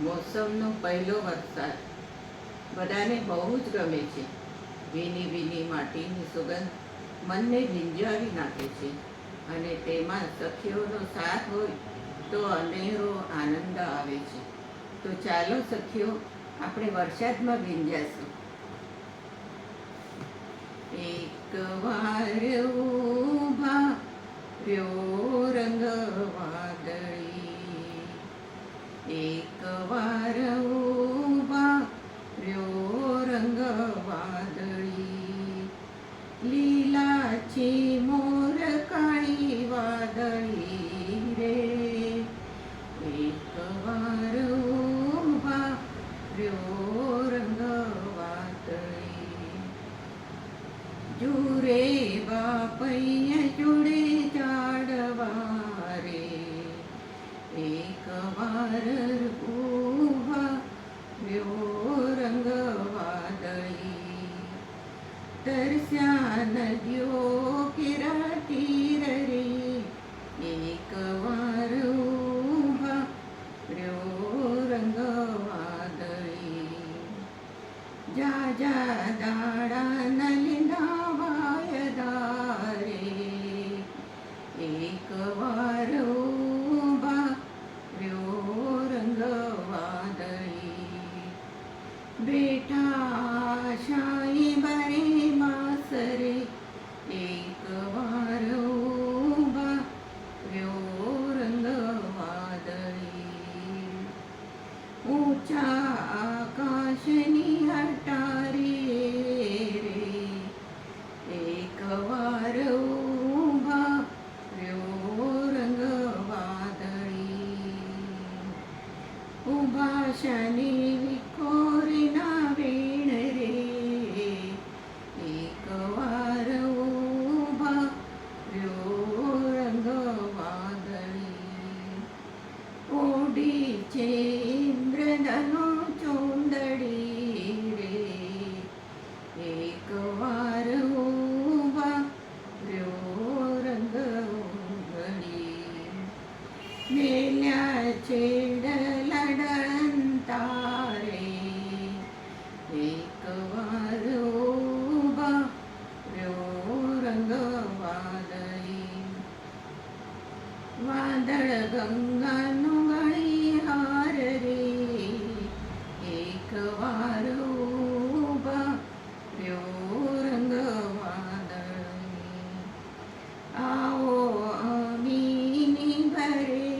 મોસમનો પહેલો વરસાદ. બધાને બહુ જ ગમે છે. ભીની ભીની માટીની સુગંધ મનને ભીંજાવી નાખે છે. અને તેમાં સખીઓનો સાથ હોય તો અનેરો આનંદ આવે છે. તો ચાલો સખીઓ, આપણે વરસાદમાં ભીંજાશું એક વાર ઊભા રંગ વાદળી એક વાર ઊભા રહ્યો રંગ વાદળી લીલાચી મોર કાળી વાદળી રે. એક વાર ઊભા રહ્યો રંગ વાદળી જુરે બાપૈયા જોડે એક વાર ઊભા વ્યો રંગ વાદળી તરસ્યા નદીઓ કિરાતી રરી એક વાર ઊભા રહ્યો રંગ વાદળી જા જા દાડા નલિના ശനീവി കോറിന വീണരേ ഏകവാരൂഭ രോരംഗവാദളി ഓടി ചേന്ദ്രനു ചൂണ്ടടീരേ ഏകവാരൂഭ രോരംഗളി മേല ചേട વાદળ ગંગાનું ગળી હાર રે એક વાર ઉભા રહ્યો રંગ વાદળ આવો અમીની ભરેલ